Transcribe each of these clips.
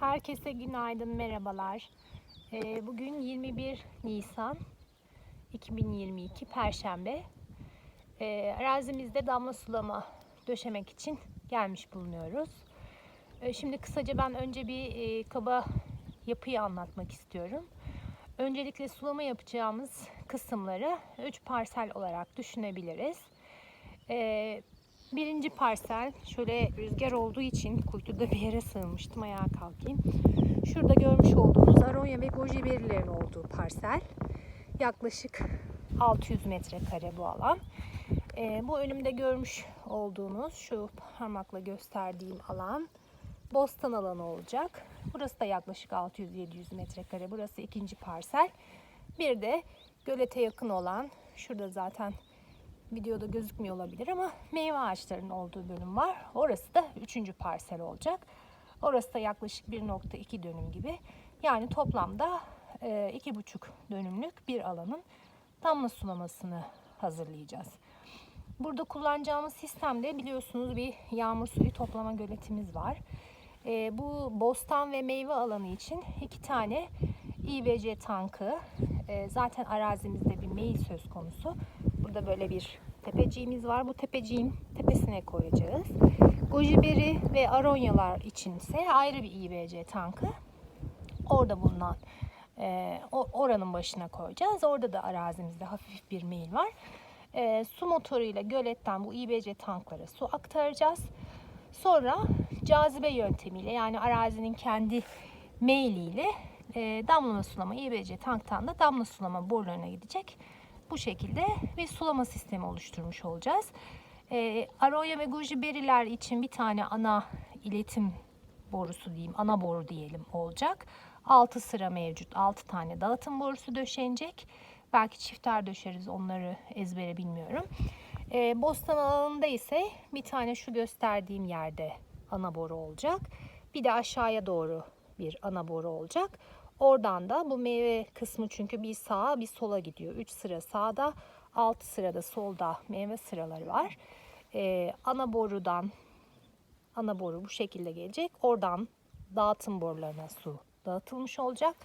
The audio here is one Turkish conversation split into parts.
Herkese günaydın, merhabalar. Ee, bugün 21 Nisan 2022 Perşembe. Ee, arazimizde damla sulama döşemek için gelmiş bulunuyoruz. Ee, şimdi kısaca ben önce bir e, kaba yapıyı anlatmak istiyorum. Öncelikle sulama yapacağımız kısımları 3 parsel olarak düşünebiliriz. Birinci parsel şöyle rüzgar olduğu için kuytuda bir yere sığınmıştım ayağa kalkayım. Şurada görmüş olduğunuz aronya ve goji berilerin olduğu parsel. Yaklaşık 600 metrekare bu alan. Ee, bu önümde görmüş olduğunuz şu parmakla gösterdiğim alan bostan alanı olacak. Burası da yaklaşık 600-700 metrekare. Burası ikinci parsel. Bir de gölete yakın olan şurada zaten videoda gözükmüyor olabilir ama meyve ağaçlarının olduğu bölüm var. Orası da üçüncü parsel olacak. Orası da yaklaşık 1.2 dönüm gibi. Yani toplamda e, iki buçuk dönümlük bir alanın damla sulamasını hazırlayacağız. Burada kullanacağımız sistemde biliyorsunuz bir yağmur suyu toplama göletimiz var. E, bu bostan ve meyve alanı için iki tane İBC tankı. E, zaten arazimizde bir meyil söz konusu. Burada böyle bir tepeciğimiz var. Bu tepeciğin tepesine koyacağız. Gojiberi ve aronyalar içinse ayrı bir İBC tankı. Orada bulunan e, oranın başına koyacağız. Orada da arazimizde hafif bir meyil var. E, su motoruyla göletten bu İBC tanklara su aktaracağız. Sonra cazibe yöntemiyle yani arazinin kendi meyliyle e, damlama sulama İBC tanktan da damla sulama borularına gidecek. Bu şekilde bir sulama sistemi oluşturmuş olacağız. E, aroya ve goji beriler için bir tane ana iletim borusu diyeyim, ana boru diyelim olacak. 6 sıra mevcut. 6 tane dağıtım borusu döşenecek. Belki çifter döşeriz onları ezbere bilmiyorum. E, bostan alanında ise bir tane şu gösterdiğim yerde ana boru olacak. Bir de aşağıya doğru bir ana boru olacak. Oradan da bu meyve kısmı çünkü bir sağa bir sola gidiyor. 3 sıra sağda, 6 sırada solda meyve sıraları var. Ee, ana borudan ana boru bu şekilde gelecek. Oradan dağıtım borularına su dağıtılmış olacak.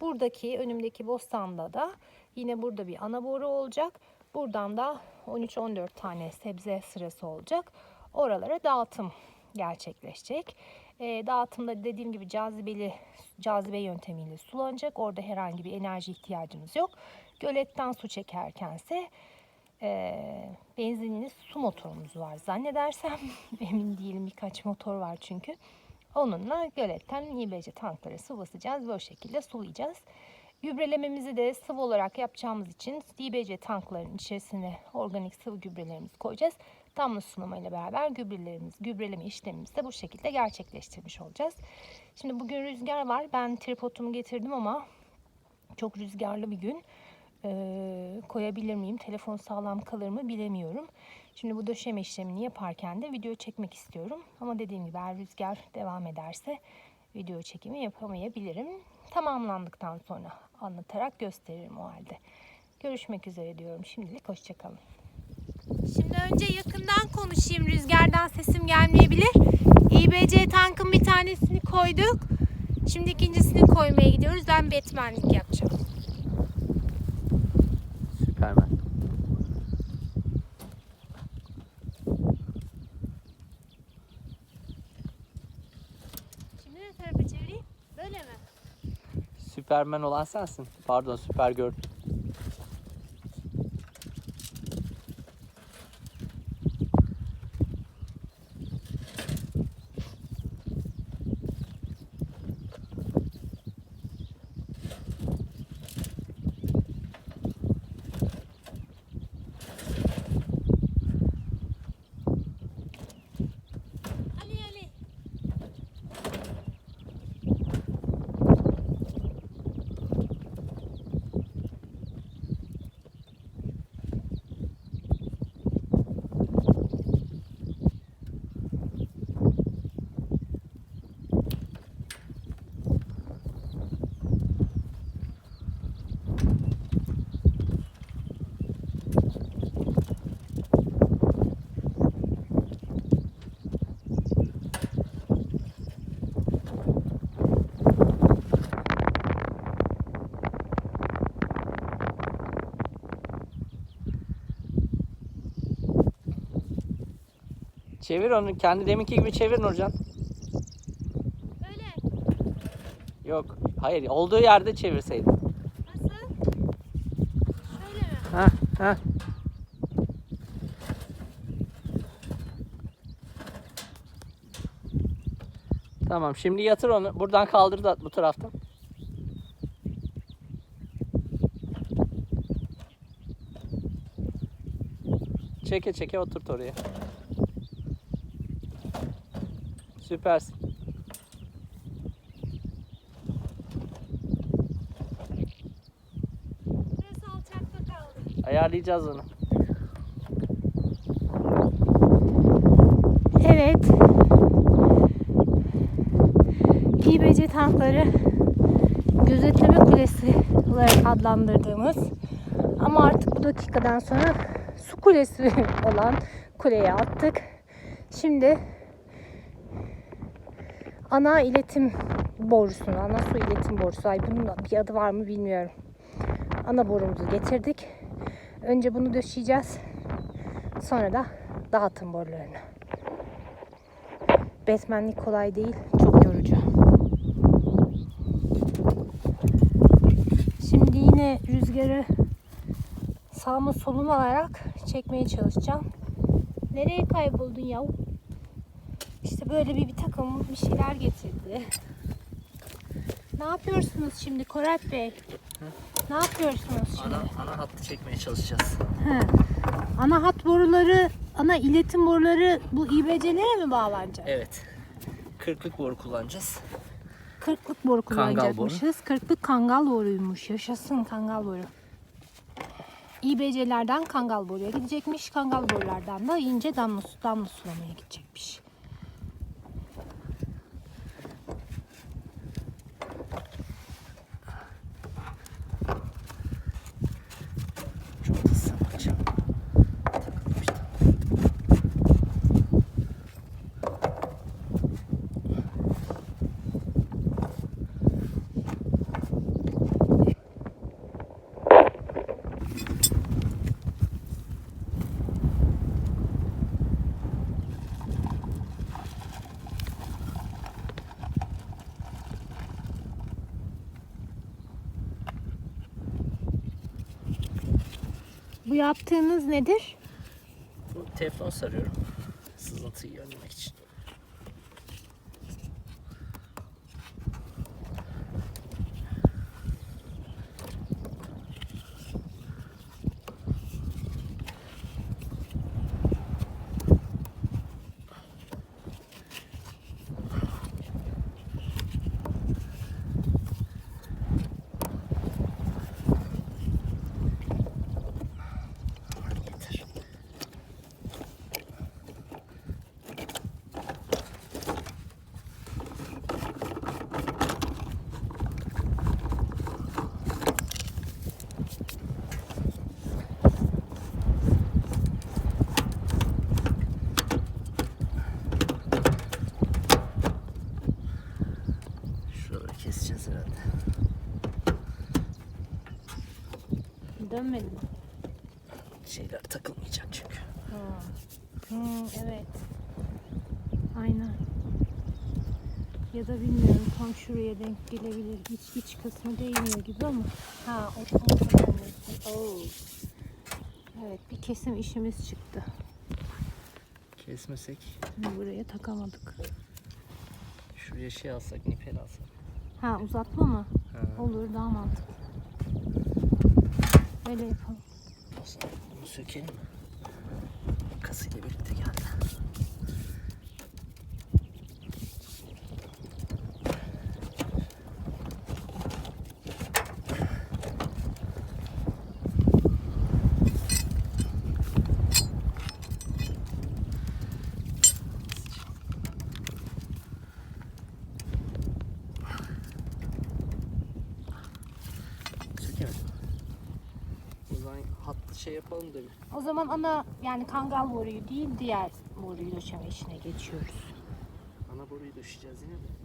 Buradaki önümdeki bostanda da yine burada bir ana boru olacak. Buradan da 13-14 tane sebze sırası olacak. Oralara dağıtım gerçekleşecek. E, dağıtımda dediğim gibi cazibeli cazibe yöntemiyle sulanacak. Orada herhangi bir enerji ihtiyacımız yok. Göletten su çekerkense e, benzinli su motorumuz var zannedersem. Emin değilim birkaç motor var çünkü. Onunla göletten İBC tanklara su basacağız o şekilde sulayacağız. Gübrelememizi de sıvı olarak yapacağımız için İBC tankların içerisine organik sıvı gübrelerimizi koyacağız. Damla sulama ile beraber gübrelerimiz, gübreleme işlemimizi de bu şekilde gerçekleştirmiş olacağız. Şimdi bugün rüzgar var. Ben tripodumu getirdim ama çok rüzgarlı bir gün. Ee, koyabilir miyim? Telefon sağlam kalır mı bilemiyorum. Şimdi bu döşeme işlemini yaparken de video çekmek istiyorum. Ama dediğim gibi eğer rüzgar devam ederse video çekimi yapamayabilirim. Tamamlandıktan sonra anlatarak gösteririm o halde. Görüşmek üzere diyorum. Şimdilik hoşçakalın. Şimdi önce yakından konuşayım. Rüzgardan sesim gelmeyebilir. İBC tankın bir tanesini koyduk. Şimdi ikincisini koymaya gidiyoruz. Ben Batman'lik yapacağım. Süpermen. Şimdi ne tarafa çevireyim? Böyle mi? Süpermen olan sensin. Pardon süper gördüm. Çevir onu. Kendi deminki gibi çevir Nurcan. Öyle. Yok. Hayır. Olduğu yerde çevirseydin. Nasıl? Şöyle mi? Ha ha. Tamam şimdi yatır onu. Buradan kaldır da bu taraftan. Çeke çeke oturt oraya. Süpersin. Burası alçakta kaldı. Ayarlayacağız onu. Evet. İBC tankları gözetleme kulesi olarak adlandırdığımız ama artık bu dakikadan sonra su kulesi olan kuleye attık. Şimdi ana iletim borusunu, ana su iletim borusu. Ay bunun bir adı var mı bilmiyorum. Ana borumuzu getirdik. Önce bunu döşeyeceğiz. Sonra da dağıtım borularını. Batmanlik kolay değil, çok yorucu. Şimdi yine rüzgarı sağıma soluma alarak çekmeye çalışacağım. Nereye kayboldun yav? İşte böyle bir, bir takım bir şeyler getirdi. Ne yapıyorsunuz şimdi Korat Bey? Ne yapıyorsunuz şimdi? ana hattı çekmeye çalışacağız. He. Ana hat boruları, ana iletim boruları bu İBC'lere mi bağlanacak? Evet. Kırklık boru kullanacağız. Kırklık boru Kangal kullanacakmışız. Kırklık kangal boruymuş. Yaşasın kangal boru. İBC'lerden kangal boruya gidecekmiş. Kangal borulardan da ince damla, su, damla sulamaya gidecekmiş. Yaptığınız nedir? Bu teflon sarıyorum. Sızıntıyı önlemek için. Dönmedi mi? Şeyler takılmayacak çünkü. Hmm, evet. Aynen. Ya da bilmiyorum tam şuraya denk gelebilir. İç iç kısmı değmiyor gibi ama. Ha o, önemlisi. Oo. Evet bir kesim işimiz çıktı. Kesmesek. Buraya takamadık. Şuraya şey alsak, nipel alsak. Ha uzatma mı? Ha. Olur daha mantıklı. Öyle yapalım. Bunu sökelim? Kasıyla birlikte geldi. Sökemedim. O zaman hattı şey yapalım da bir. O zaman ana yani kangal boruyu değil diğer boruyu döşeme işine geçiyoruz. Ana boruyu döşeceğiz yine de.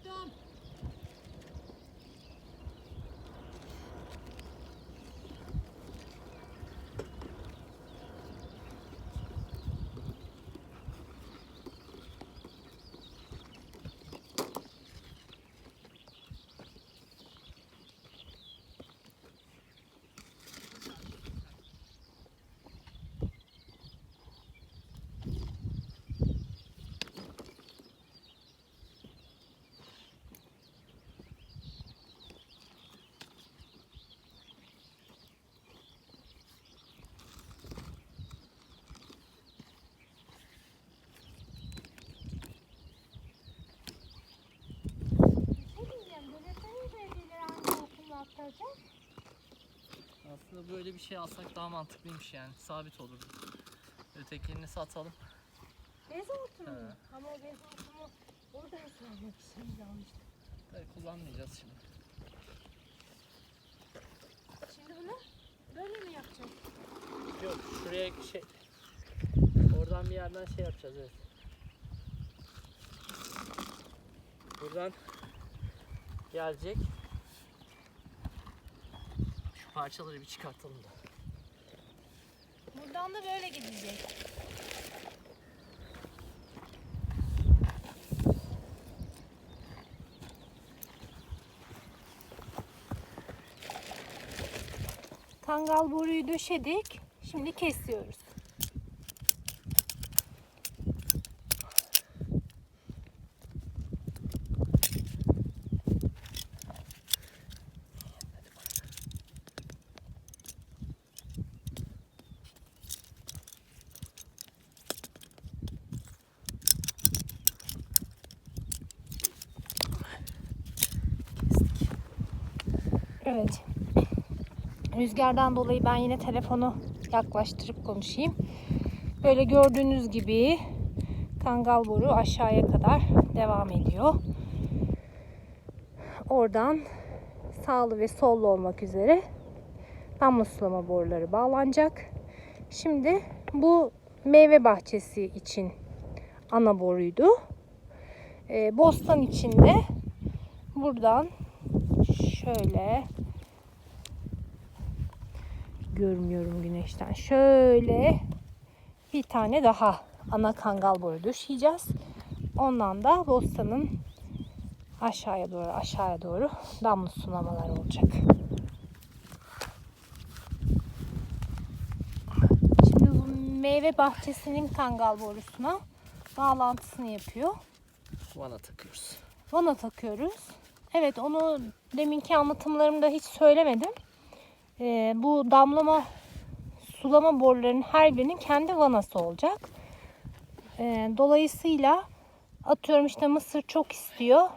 Üşüdüm. Ne aktaracak? Aslında böyle bir şey alsak daha mantıklıymış yani. Sabit olurdu. Ötekini satalım. Bez hortumu. He. Ama o bez hortumu orada ıslanmak için biz almıştık. Tabii kullanmayacağız şimdi. Şimdi bunu böyle mi yapacağız? Yok şuraya şey... Oradan bir yerden şey yapacağız evet. Buradan gelecek. Parçaları bir çıkartalım da. Buradan da böyle gidecek. Kangal boruyu döşedik. Şimdi kesiyoruz. Evet. Rüzgardan dolayı ben yine telefonu yaklaştırıp konuşayım. Böyle gördüğünüz gibi kangal boru aşağıya kadar devam ediyor. Oradan sağlı ve sollu olmak üzere damla sulama boruları bağlanacak. Şimdi bu meyve bahçesi için ana boruydu. Ee, bostan içinde buradan şöyle görmüyorum güneşten. Şöyle bir tane daha ana kangal boru döşeyeceğiz. Ondan da bostanın aşağıya doğru aşağıya doğru damla sulamalar olacak. Şimdi bu meyve bahçesinin kangal borusuna bağlantısını yapıyor. Vana takıyoruz. Vana takıyoruz. Evet onu deminki anlatımlarımda hiç söylemedim. Ee, bu damlama sulama borularının her birinin kendi vanası olacak. Ee, dolayısıyla atıyorum işte mısır çok istiyor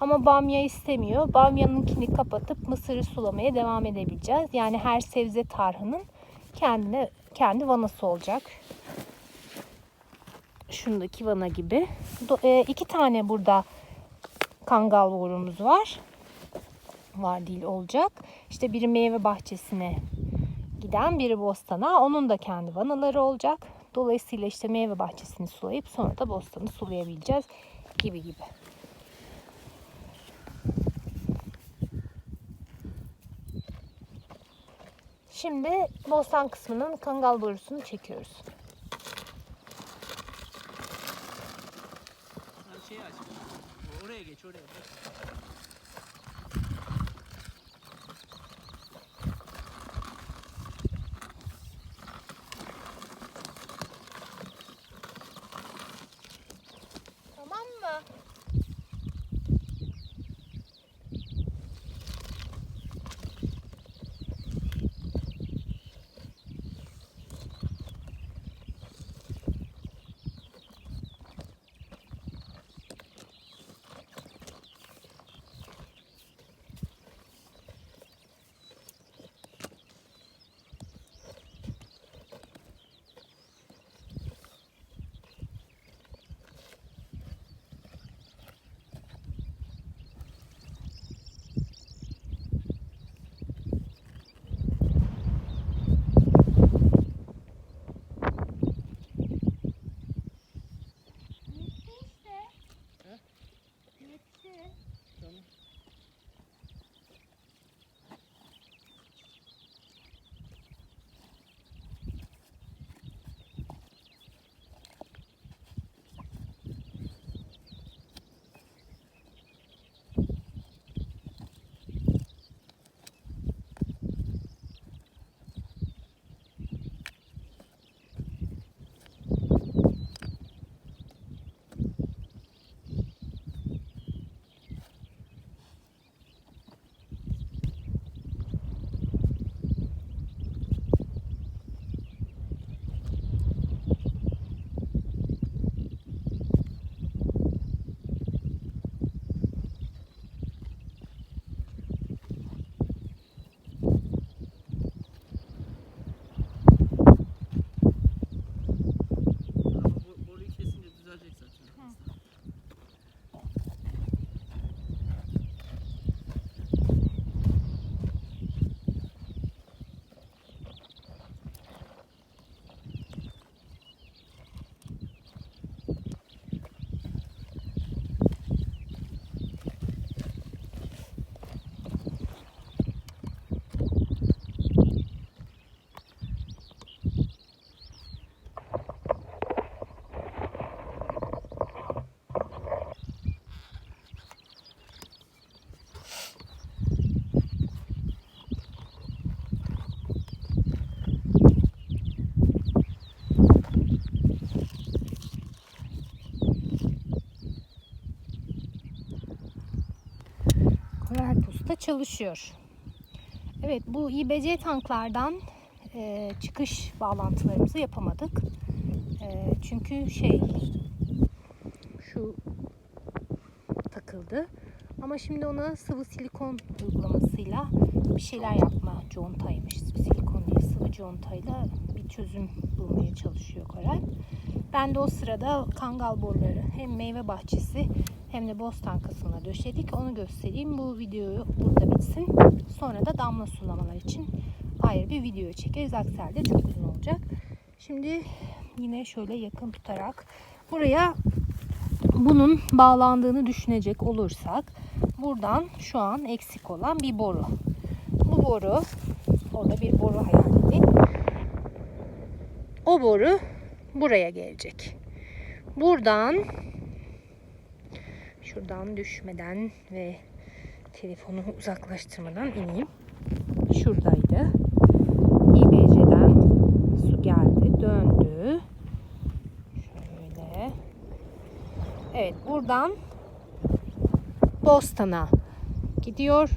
ama bamya istemiyor. Bamyanınkini kapatıp mısırı sulamaya devam edebileceğiz. Yani her sebze tarhının kendine kendi vanası olacak. Şundaki vana gibi. Do- e, iki tane burada kangal borumuz var. Var değil olacak. İşte biri meyve bahçesine giden biri bostana. Onun da kendi vanaları olacak. Dolayısıyla işte meyve bahçesini sulayıp sonra da bostanı sulayabileceğiz gibi gibi. Şimdi bostan kısmının kangal borusunu çekiyoruz. Her şeyi ওরে গেছে ওরে çalışıyor. Evet bu İBC tanklardan e, çıkış bağlantılarımızı yapamadık. E, çünkü şey şu takıldı. Ama şimdi ona sıvı silikon uygulamasıyla bir şeyler yapma contaymış. Silikon değil sıvı contayla bir çözüm çalışıyor Korel. Ben de o sırada kangal boruları hem meyve bahçesi hem de bostan kısmına döşedik. Onu göstereyim. Bu videoyu burada bitsin. Sonra da damla sulamalar için ayrı bir video çekeriz. Aksi halde çok uzun olacak. Şimdi yine şöyle yakın tutarak Buraya bunun bağlandığını düşünecek olursak buradan şu an eksik olan bir boru. Bu boru orada bir boru hayal edin. O boru buraya gelecek. Buradan şuradan düşmeden ve telefonu uzaklaştırmadan ineyim. Şuradaydı. İBC'den su geldi, döndü. Şöyle. Evet, buradan Bostan'a gidiyor.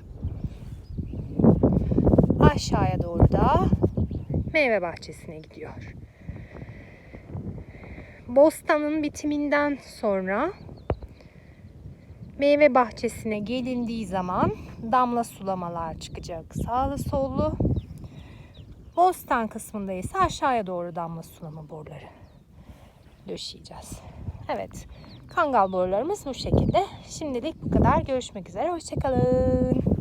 Aşağıya doğru da meyve bahçesine gidiyor. Bostanın bitiminden sonra meyve bahçesine gelindiği zaman damla sulamalar çıkacak sağlı sollu. Bostan kısmında ise aşağıya doğru damla sulama boruları döşeyeceğiz. Evet. Kangal borularımız bu şekilde. Şimdilik bu kadar. Görüşmek üzere. Hoşçakalın.